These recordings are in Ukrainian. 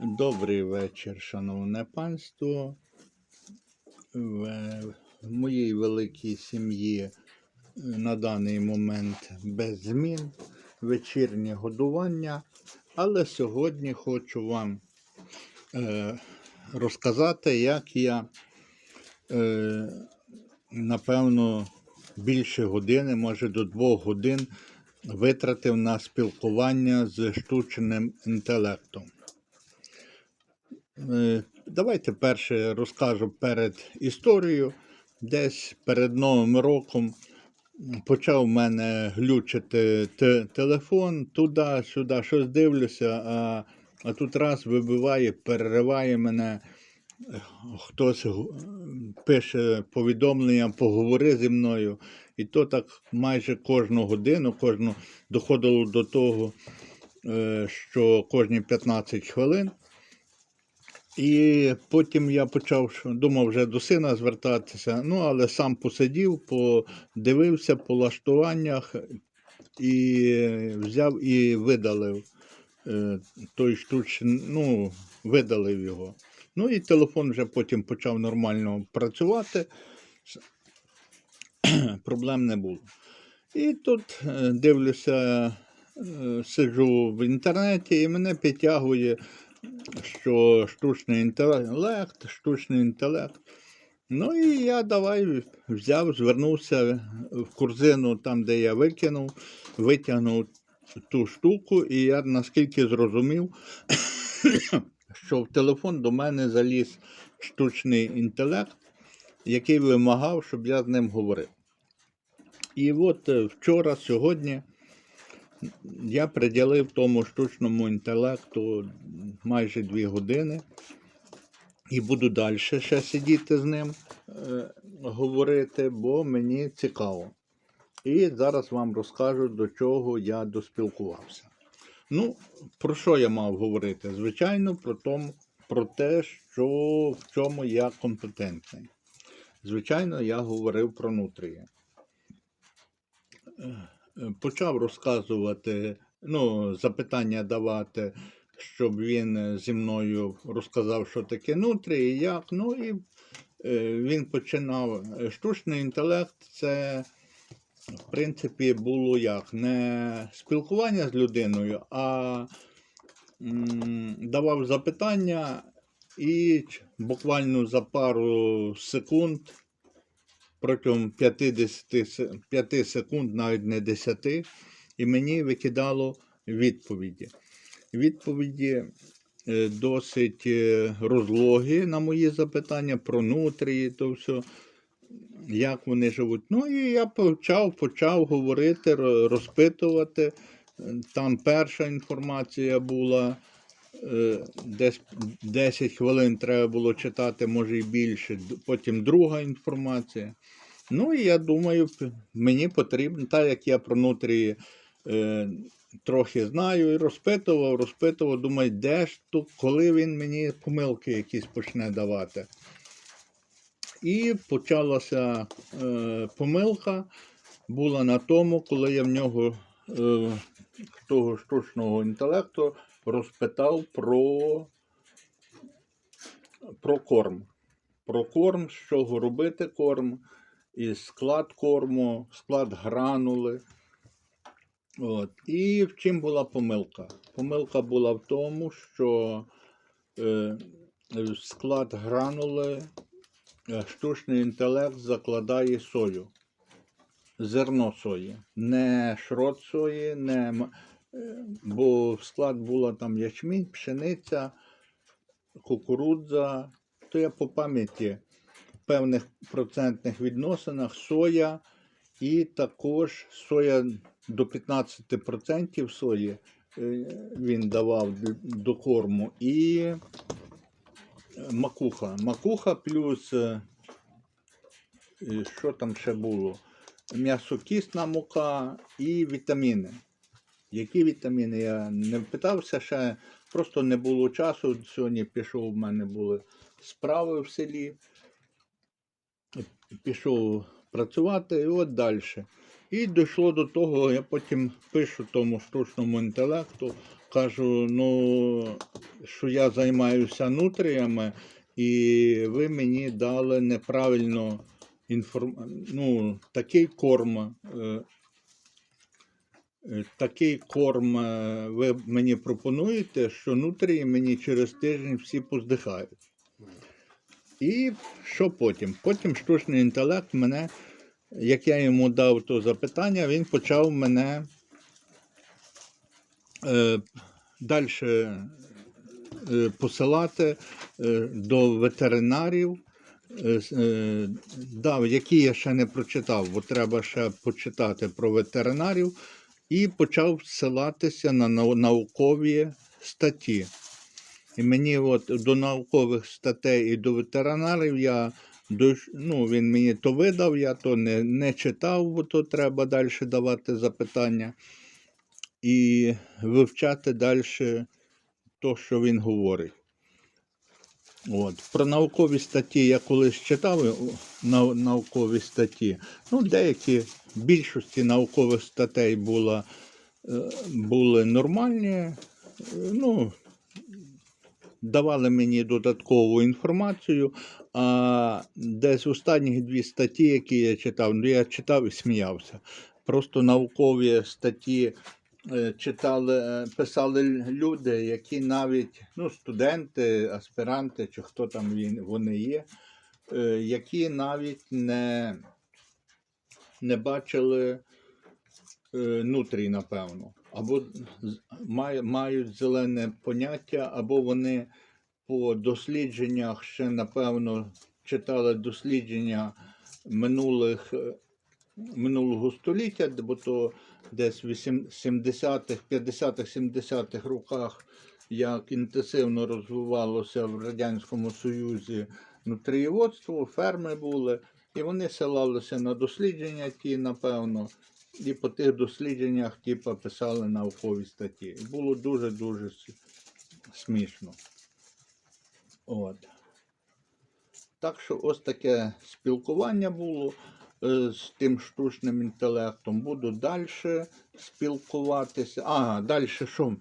Добрий вечір, шановне панство. В моїй великій сім'ї е, на даний момент без змін, вечірнє годування. Але сьогодні хочу вам е, розказати, як я, е, напевно, більше години, може до двох годин, витратив на спілкування з штучним інтелектом. Е, Давайте перше розкажу перед історією. Десь перед Новим роком почав в мене глючити те- телефон туди-сюди, щось дивлюся, а, а тут раз вибиває, перериває мене. Хтось пише повідомлення, поговори зі мною. І то так майже кожну годину, кожну доходило до того, е, що кожні 15 хвилин. І потім я почав, думав вже до сина звертатися, ну але сам посидів, подивився по лаштуваннях і взяв і видалив е, той штучний, ну, видалив його. Ну і телефон вже потім почав нормально працювати. Проблем не було. І тут е, дивлюся, е, сиджу в інтернеті, і мене підтягує що штучний інтелект, штучний інтелект. Ну і я давай взяв, звернувся в корзину, там, де я викинув, витягнув ту штуку, і я наскільки зрозумів, що в телефон до мене заліз штучний інтелект, який вимагав, щоб я з ним говорив. І от е, вчора, сьогодні я приділив тому штучному інтелекту майже дві години і буду далі ще сидіти з ним, е, говорити, бо мені цікаво. І зараз вам розкажу, до чого я доспілкувався. Ну, про що я мав говорити? Звичайно, про, тому, про те, що в чому я компетентний. Звичайно, я говорив про нутрії. Почав розказувати, ну, запитання давати, щоб він е, зі мною розказав, що таке нутрі і як. Ну і е, він починав. е, Штучний інтелект це, в принципі, було як не спілкування з людиною, а давав запитання і буквально за пару секунд протягом 50 5 секунд, навіть не 10, і мені викидало відповіді. Відповіді е, досить е, розлогі на мої запитання про нутрії, то все, як вони живуть. Ну і я почав, почав говорити, розпитувати. Е, Там перша інформація була. Е, Десь 10 хвилин треба було читати, може і більше. Потім друга інформація. Ну і я думаю, мені потрібно, так як я про нутрії е, трохи знаю і розпитував, розпитував, думаю, де ж тут, коли він мені помилки якісь почне давати. І почалася е, помилка була на тому, коли я в нього е, того штучного інтелекту розпитав про, про корм. Про корм, з чого робити корм, і склад корму, склад гранули. От. І в чим була помилка? Помилка була в тому, що е, склад гранули е, штучний інтелект закладає сою, зерно сої, не шрот сої, не, бо в склад була там ячмінь, пшениця, кукурудза, то я по пам'яті в певних процентних відносинах соя і також соя до 15% сої е, він давав до корму і макуха. Макуха плюс е, що там ще було? М'ясокісна мука і вітаміни. Які вітаміни? Я не питався ще, просто не було часу. Сьогодні пішов, в мене були справи в селі. Пішов працювати і от далі. І дійшло до того, я потім пишу тому штучному інтелекту, кажу, ну, що я займаюся нутріями, і ви мені дали неправильно інформ... ну, такий корм. Е, Такий корм е, ви мені пропонуєте, що нутрії мені через тиждень всі поздихають. І що потім? Потім штучний інтелект мене, як я йому дав то запитання, він почав мене е, далі е, посилати е, до ветеринарів, е, дав, які я ще не прочитав, бо треба ще почитати про ветеринарів, і почав ссилатися на наукові статті. І мені от до наукових статей і до ветеринарів я ну, він мені то видав, я то не, не читав, бо то треба далі давати запитання. І вивчати далі то, що він говорить. От. Про наукові статті я колись читав е, нау- наукові статті. Ну, деякі більшості наукових статей було, е, були нормальні. е, Ну, давали мені додаткову інформацію. А десь останні дві статті, які я читав, ну я читав і сміявся. Просто наукові статті читали, е, писали люди, які навіть ну, студенти, аспіранти, чи хто там він, вони є, е, які навіть не, не бачили е, нутрій, напевно. Або мають зелене поняття, або вони по дослідженнях ще, напевно, читали дослідження минулих, е, минулого століття, бо то десь в 70-х, 50-х, 70-х роках, як інтенсивно розвивалося в Радянському Союзі нутрієводство, ферми були, і вони силалися на дослідження ті, напевно, і по тих дослідженнях типу, писали наукові статті. Було дуже-дуже смішно. От. Так що ось таке спілкування було з тим штучним інтелектом. Буду далі спілкуватися. Ага, далі що?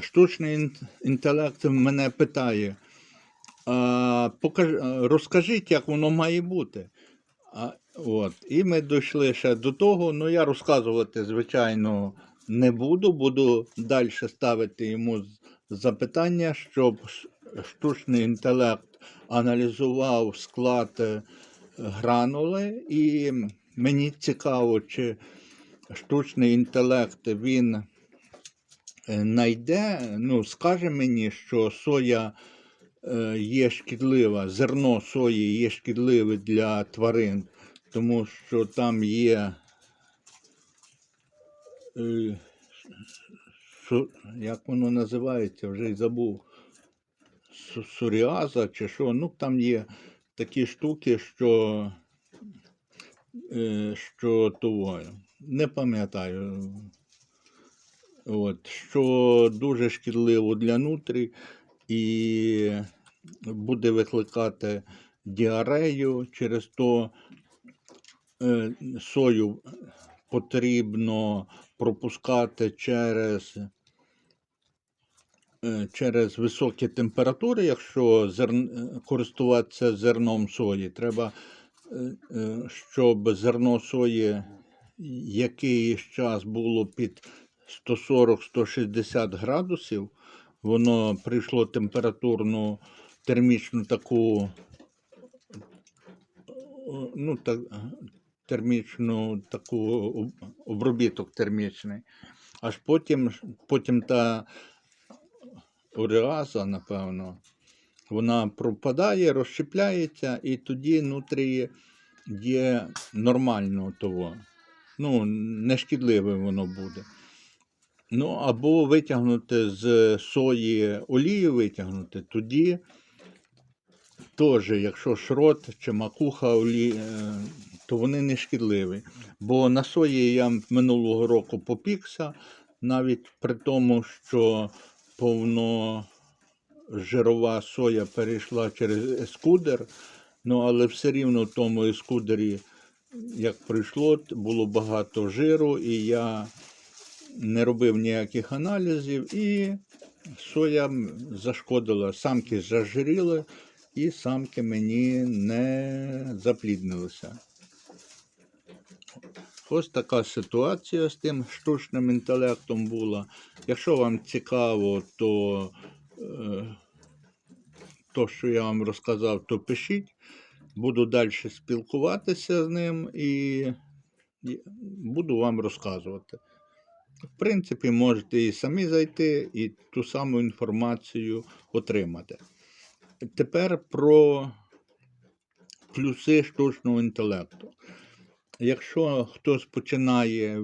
Штучний інтелект мене питає. А, покаж, розкажіть, як воно має бути. А, от. І ми дійшли ще до того. Ну, я розказувати, звичайно, не буду. Буду далі ставити йому запитання, щоб штучний інтелект аналізував склад е, гранули. І мені цікаво, чи штучний інтелект він знайде, ну, скаже мені, що соя е, є шкідлива, зерно сої є шкідливе для тварин, тому що там є. е, як воно називається, вже й забув. Су- Суріаза чи що. Ну, там є такі штуки, що, е, що того, не пам'ятаю. От, що дуже шкідливо для нутрі і буде викликати діарею. Через то е, сою потрібно пропускати через, через високі температури, якщо зерн, е, користуватися зерном сої. Треба, е, е, щоб зерно сої якийсь час було під 140-160 градусів, воно прийшло температурну термічну таку, ну, так, термічну таку обробіток термічний. Аж потім, потім та уреаза, напевно, вона пропадає, розщепляється, і тоді внутрі є нормально того. Ну, нешкідливе воно буде. Ну, або витягнути з сої олію витягнути, тоді теж, якщо шрот чи макуха олі, е, то вони не шкідливі. Бо на сої я минулого року попікся, навіть при тому, що повно жирова соя перейшла через ескудер, ну але все рівно в тому ескудері, як прийшло, було багато жиру, і я не робив ніяких аналізів, і соя зашкодила. Самки зажиріли, і самки мені не запліднилися. Ось така ситуація з тим штучним інтелектом була. Якщо вам цікаво, то е, то, що я вам розказав, то пишіть. Буду далі спілкуватися з ним і, буду вам розказувати. В принципі, можете і самі зайти, і ту саму інформацію отримати. Тепер про плюси штучного інтелекту. Якщо хтось починає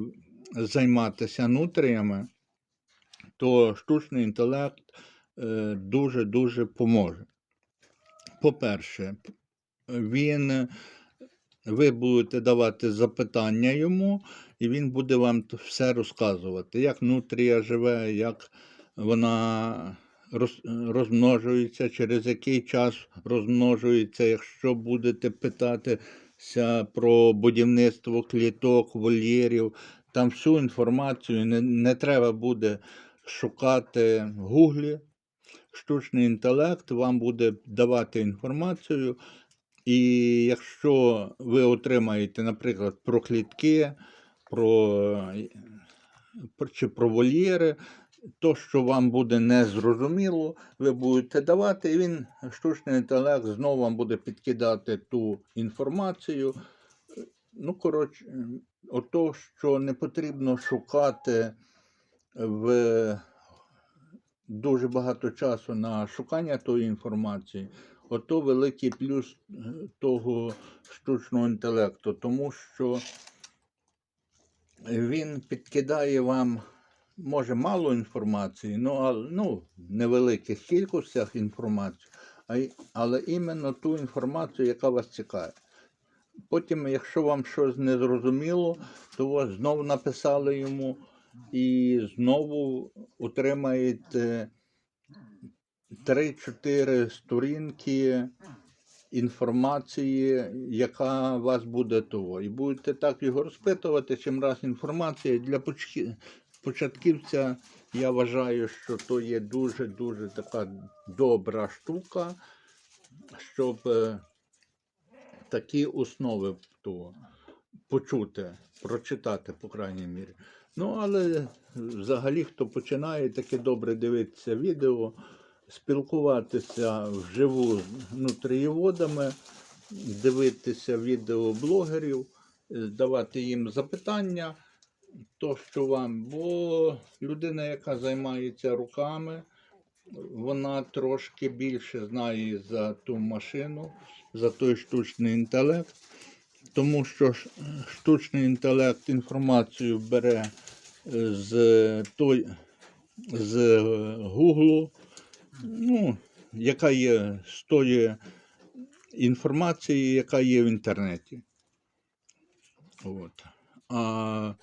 займатися нутріями, то штучний інтелект е, дуже-дуже поможе. По-перше, він, ви будете давати запитання йому, і він буде вам все розказувати, як нутрія живе, як вона розмножується, через який час розмножується, якщо будете питатися про будівництво кліток, вольєрів, там всю інформацію не, не треба буде шукати в Гуглі. Штучний інтелект вам буде давати інформацію, і якщо ви отримаєте, наприклад, про клітки, про, чи про вольєри, то, що вам буде незрозуміло, ви будете давати, і він, штучний інтелект, знову вам буде підкидати ту інформацію. Ну, коротше, ото, що не потрібно шукати в дуже багато часу на шукання тої інформації, ото великий плюс е, того штучного інтелекту, тому що він підкидає вам, може, мало інформації, ну, а, ну в невеликих кількостях інформації, але іменно ту інформацію, яка вас цікавить. Потім, якщо вам щось не зрозуміло, то ви знову написали йому і знову отримаєте 3-4 сторінки інформації, яка вас буде того. І будете так його розпитувати, чим раз інформація. Для початківця я вважаю, що то є дуже-дуже така добра штука, щоб е, такі основи того почути, прочитати, по крайній мірі. Ну, але взагалі, хто починає таке добре дивитися відео, спілкуватися вживу з нутрієводами, дивитися відео блогерів, е, давати їм запитання, то, що вам, бо людина, яка займається руками, вона трошки більше знає за ту машину, за той штучний інтелект, тому що штучний інтелект інформацію бере е, з той, з Гуглу, ну, яка є з тої інформації, яка є в інтернеті. От. А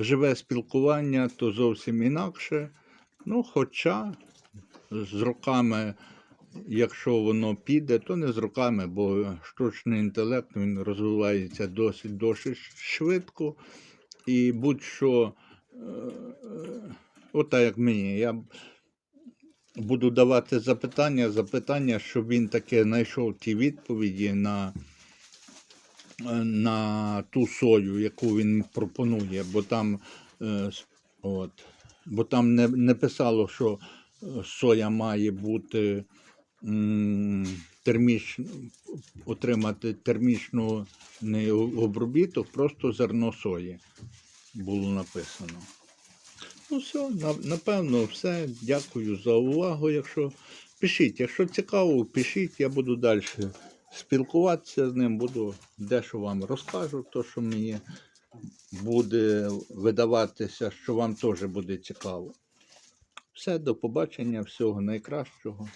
живе спілкування то зовсім інакше. Ну, хоча з роками, якщо воно піде, то не з роками, бо штучний інтелект він розвивається досить досить швидко. І будь-що, е, е, як мені, я буду давати запитання, запитання, щоб він таке знайшов ті відповіді на, на ту сою, яку він пропонує, бо там, е, от, бо там не, не писало, що е, соя має бути терміч, отримати термічну обробіток, просто зерно сої було написано. Ну, все, напевно, все. Дякую за увагу. Якщо пишіть, якщо цікаво, пишіть, я буду далі спілкуватися з ним, буду дещо вам розкажу, то, що мені буде видаватися, що вам теж буде цікаво. Все, до побачення, всього найкращого.